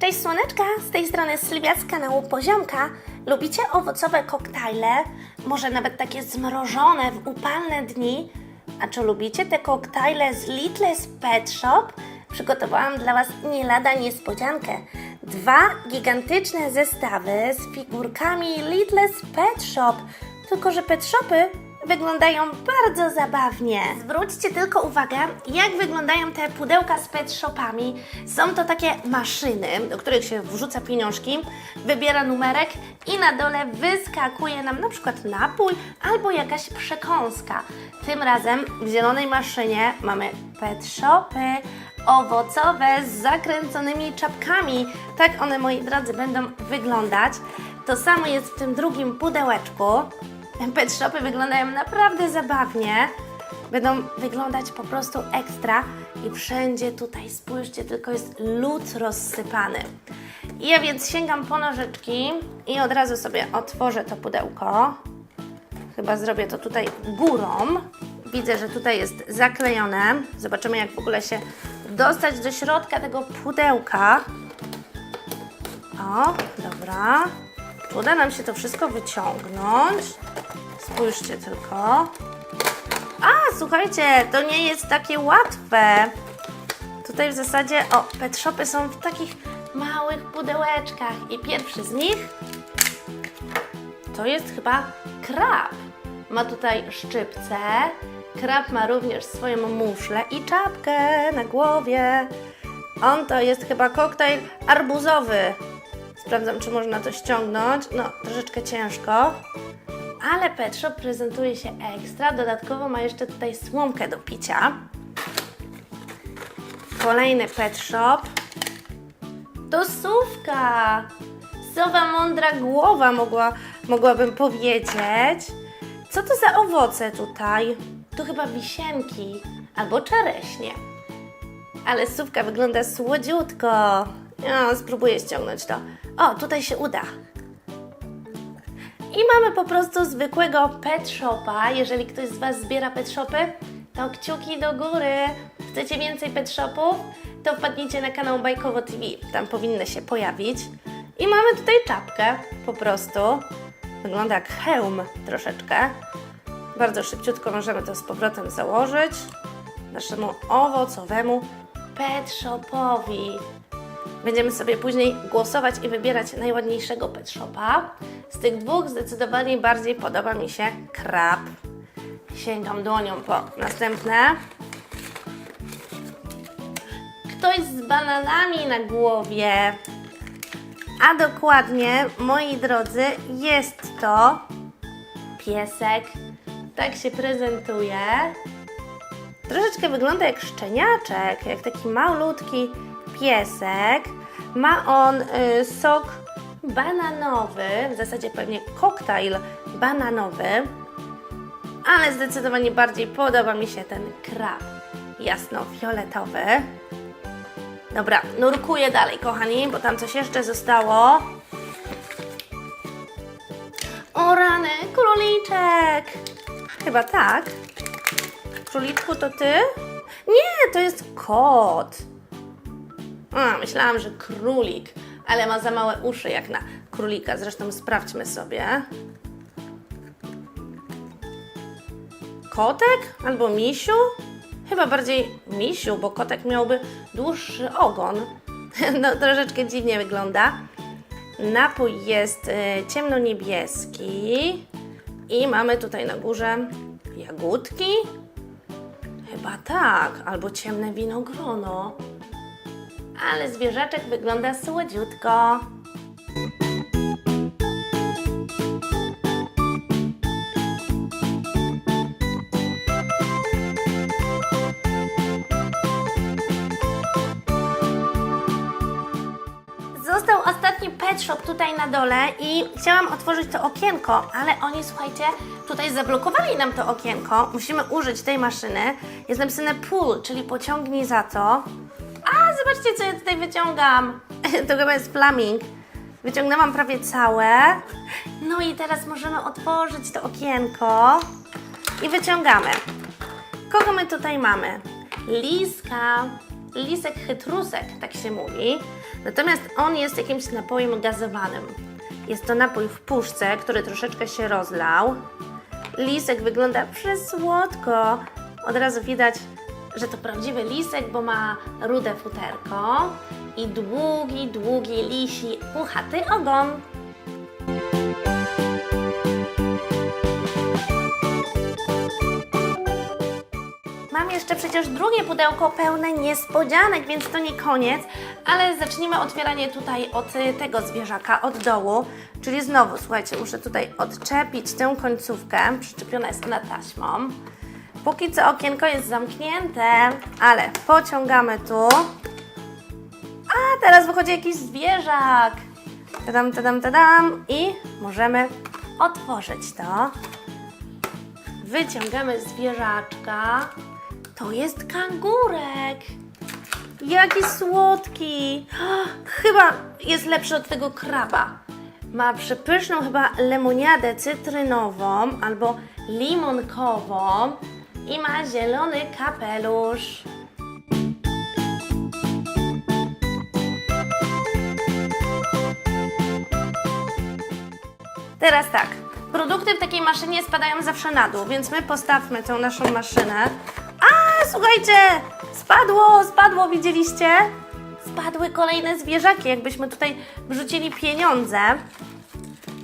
Cześć Słoneczka, z tej strony Sylwia z kanału Poziomka. Lubicie owocowe koktajle? Może nawet takie zmrożone w upalne dni? A czy lubicie te koktajle z Little's Pet Shop? Przygotowałam dla Was nie lada niespodziankę. Dwa gigantyczne zestawy z figurkami Little's Pet Shop. Tylko, że pet shopy wyglądają bardzo zabawnie. Zwróćcie tylko uwagę, jak wyglądają te pudełka z pet shopami. Są to takie maszyny, do których się wrzuca pieniążki, wybiera numerek i na dole wyskakuje nam na przykład napój albo jakaś przekąska. Tym razem w zielonej maszynie mamy pet shopy owocowe z zakręconymi czapkami. Tak one, moi drodzy, będą wyglądać. To samo jest w tym drugim pudełeczku. Pet shopy wyglądają naprawdę zabawnie. Będą wyglądać po prostu ekstra i wszędzie tutaj, spójrzcie, tylko jest lód rozsypany. Ja więc sięgam po nożyczki i od razu sobie otworzę to pudełko. Chyba zrobię to tutaj górą. Widzę, że tutaj jest zaklejone. Zobaczymy, jak w ogóle się dostać do środka tego pudełka. O, dobra. Uda nam się to wszystko wyciągnąć? Spójrzcie tylko. A, słuchajcie, to nie jest takie łatwe. Tutaj w zasadzie, o, pet shopy są w takich małych pudełeczkach i pierwszy z nich to jest chyba krab. Ma tutaj szczypce. Krab ma również swoją muszlę i czapkę na głowie. On to jest chyba koktajl arbuzowy. Sprawdzam, czy można to ściągnąć. No, troszeczkę ciężko. Ale Pet Shop prezentuje się ekstra. Dodatkowo ma jeszcze tutaj słomkę do picia. Kolejny Pet Shop. To sówka. Sowa mądra głowa mogła, mogłabym powiedzieć. Co to za owoce tutaj? To chyba wisienki albo czereśnie. Ale sówka wygląda słodziutko. Ja spróbuję ściągnąć to. O, tutaj się uda. I mamy po prostu zwykłego pet shopa. Jeżeli ktoś z Was zbiera pet shopy, to kciuki do góry. Chcecie więcej pet shopów? To wpadnijcie na kanał Bajkowo TV. Tam powinny się pojawić. I mamy tutaj czapkę po prostu. Wygląda jak hełm troszeczkę. Bardzo szybciutko możemy to z powrotem założyć naszemu owocowemu pet shopowi. Będziemy sobie później głosować i wybierać najładniejszego pet shopa. Z tych dwóch zdecydowanie bardziej podoba mi się krab. Sięgam dłonią po następne. Ktoś z bananami na głowie. A dokładnie, moi drodzy, jest to piesek. Tak się prezentuje. Troszeczkę wygląda jak szczeniaczek, jak taki malutki piesek. Ma on y, sok bananowy, w zasadzie pewnie koktajl bananowy, ale zdecydowanie bardziej podoba mi się ten krab jasno-fioletowy. Dobra, nurkuję dalej, kochani, bo tam coś jeszcze zostało. O rany, króliczek! Chyba tak. Króliczku, to ty? Nie, to jest kot. A, myślałam, że królik, ale ma za małe uszy jak na królika. Zresztą sprawdźmy sobie. Kotek albo misiu? Chyba bardziej misiu, bo kotek miałby dłuższy ogon. No, troszeczkę dziwnie wygląda. Napój jest y, ciemnoniebieski i mamy tutaj na górze jagódki. Chyba tak, albo ciemne winogrono. Ale zwierzaczek wygląda słodziutko. Został ostatni pet shop tutaj na dole i chciałam otworzyć to okienko, ale oni, słuchajcie, tutaj zablokowali nam to okienko. Musimy użyć tej maszyny. Jest napisane pull, czyli pociągnij za to. A, zobaczcie, co ja tutaj wyciągam. to chyba jest flaming. Wyciągnęłam prawie całe. No i teraz możemy otworzyć to okienko i wyciągamy. Kogo my tutaj mamy? Liska. Lisek chytrusek, tak się mówi. Natomiast on jest jakimś napojem gazowanym. Jest to napój w puszce, który troszeczkę się rozlał. Lisek wygląda przesłodko. Od razu widać, że to prawdziwy lisek, bo ma rude futerko i długi, długi lisi puchaty ogon. Mam jeszcze przecież drugie pudełko pełne niespodzianek, więc to nie koniec, ale zacznijmy otwieranie tutaj od tego zwierzaka, od dołu. Czyli znowu, słuchajcie, muszę tutaj odczepić tę końcówkę, przyczepiona jest ona taśmą. Póki co okienko jest zamknięte, ale pociągamy tu. A teraz wychodzi jakiś zwierzak. Tadam, tadam, tadam i możemy otworzyć to. Wyciągamy zwierzaczka. To jest kangurek. Jaki słodki. Chyba jest lepszy od tego kraba. Ma przepyszną chyba lemoniadę cytrynową albo limonkową i ma zielony kapelusz. Teraz tak. Produkty w takiej maszynie spadają zawsze na dół, więc my postawmy tę naszą maszynę. A, słuchajcie! Spadło, spadło, widzieliście? Spadły kolejne zwierzaki, jakbyśmy tutaj wrzucili pieniądze.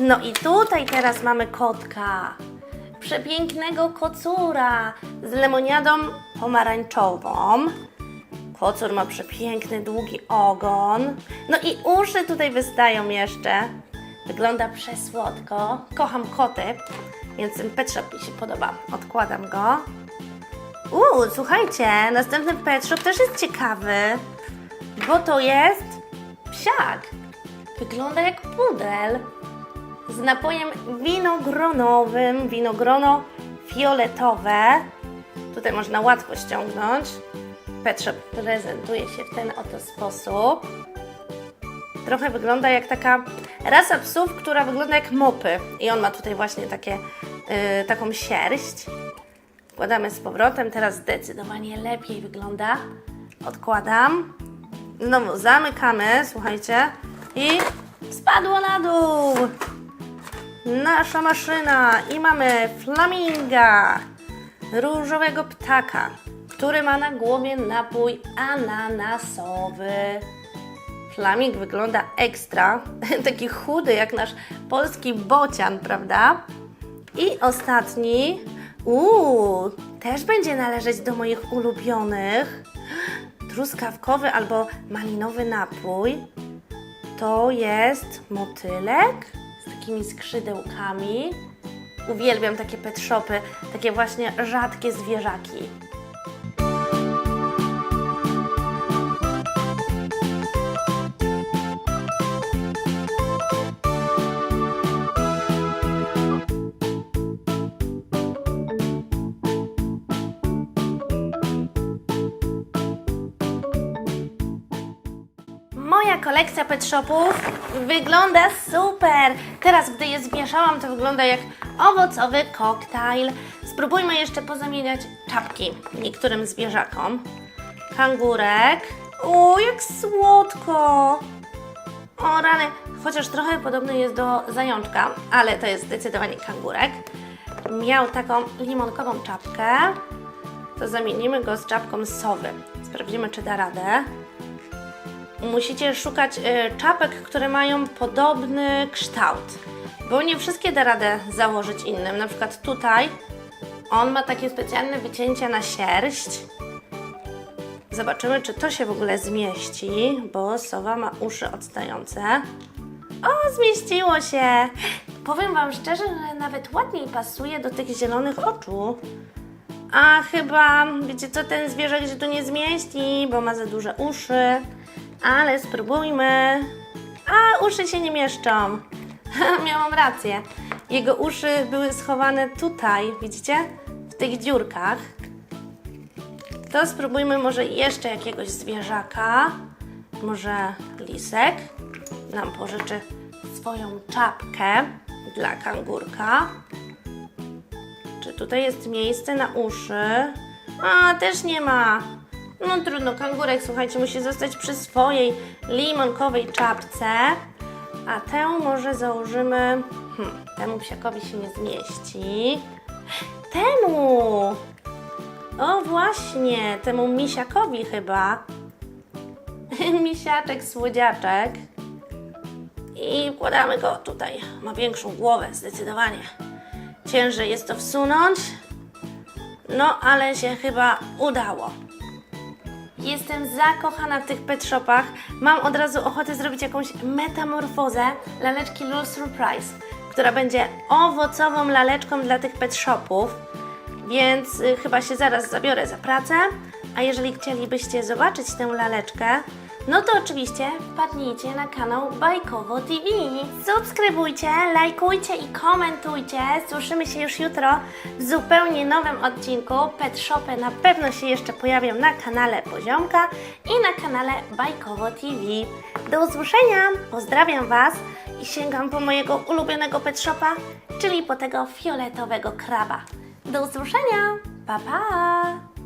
No i tutaj teraz mamy kotka. Przepięknego kocura z lemoniadą pomarańczową. Kocur ma przepiękny, długi ogon. No i uszy tutaj wystają jeszcze. Wygląda przesłodko. Kocham koty, więc ten pet shop mi się podoba. Odkładam go. Uuu, słuchajcie, następny pet shop też jest ciekawy, bo to jest psiak. Wygląda jak pudel z napojem winogronowym, winogrono fioletowe. Tutaj można łatwo ściągnąć. Pet Shop prezentuje się w ten oto sposób. Trochę wygląda jak taka rasa psów, która wygląda jak mopy. I on ma tutaj właśnie takie, yy, taką sierść. Wkładamy z powrotem, teraz zdecydowanie lepiej wygląda. Odkładam. Znowu zamykamy, słuchajcie. I spadło na dół nasza maszyna i mamy flaminga, różowego ptaka, który ma na głowie napój ananasowy. Flaming wygląda ekstra, taki chudy jak nasz polski bocian, prawda? I ostatni, uuu, też będzie należeć do moich ulubionych. Truskawkowy albo malinowy napój. To jest motylek takimi skrzydełkami. Uwielbiam takie pet shopy, takie właśnie rzadkie zwierzaki. Kolekcja pet shopów wygląda super. Teraz, gdy je zmieszałam, to wygląda jak owocowy koktajl. Spróbujmy jeszcze pozamieniać czapki niektórym zwierzakom. Kangurek. O, jak słodko. O rany, chociaż trochę podobny jest do zajączka, ale to jest zdecydowanie kangurek. Miał taką limonkową czapkę. To zamienimy go z czapką sowy. Sprawdzimy, czy da radę musicie szukać y, czapek, które mają podobny kształt, bo nie wszystkie da radę założyć innym. Na przykład tutaj on ma takie specjalne wycięcia na sierść. Zobaczymy, czy to się w ogóle zmieści, bo sowa ma uszy odstające. O, zmieściło się! Powiem Wam szczerze, że nawet ładniej pasuje do tych zielonych oczu. A chyba, wiecie co, ten zwierzak się tu nie zmieści, bo ma za duże uszy. Ale spróbujmy. A, uszy się nie mieszczą. Miałam rację. Jego uszy były schowane tutaj, widzicie? W tych dziurkach. To spróbujmy może jeszcze jakiegoś zwierzaka. Może lisek nam pożyczy swoją czapkę dla kangurka. Czy tutaj jest miejsce na uszy? A, też nie ma. No trudno, kangurek, słuchajcie, musi zostać przy swojej limonkowej czapce. A tę może założymy... Hmm, temu psiakowi się nie zmieści. Temu! O właśnie, temu misiakowi chyba. Misiaczek, słodziaczek. I wkładamy go tutaj. Ma większą głowę, zdecydowanie. Ciężej jest to wsunąć. No, ale się chyba udało. Jestem zakochana w tych pet shopach. Mam od razu ochotę zrobić jakąś metamorfozę laleczki Lul Surprise, która będzie owocową laleczką dla tych pet shopów. Więc y, chyba się zaraz zabiorę za pracę. A jeżeli chcielibyście zobaczyć tę laleczkę, no to oczywiście wpadnijcie na kanał Bajkowo TV. Subskrybujcie, lajkujcie i komentujcie. Słyszymy się już jutro w zupełnie nowym odcinku. Pet Shopy na pewno się jeszcze pojawią na kanale Poziomka i na kanale Bajkowo TV. Do usłyszenia, pozdrawiam Was i sięgam po mojego ulubionego pet shopa, czyli po tego fioletowego kraba. Do usłyszenia, pa pa!